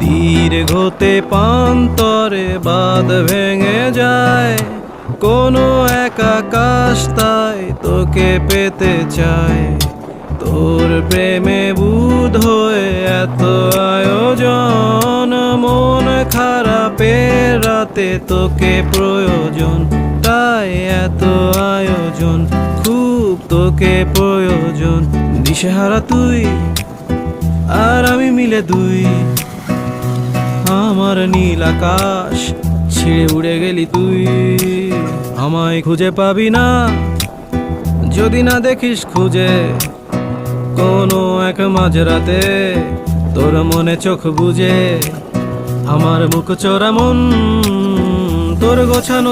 দীর্ঘতে পান্তরে বাদ ভেঙে যায়। কোনো এক আকাশ তাই তোকে পেতে চায়। তোর প্রেমে বুধ হয়ে এত আয়োজন, মন খারাপের রাতে তোকে প্রয়োজন, তাই এত আয়োজন, খুব তোকে প্রয়োজন। দিশেহারা তুই আর আমি মিলে দুই। আমার নীল আকাশ ছিঁড়ে উড়ে গেলি তুই। আমায় খুঁজে পাবি না, যদি না দেখিস খুঁজে। কোনো এক মাঝরাতে তোর মনে চোখ বুঝে। আমার মুখ চোরা মন তোর গোছানো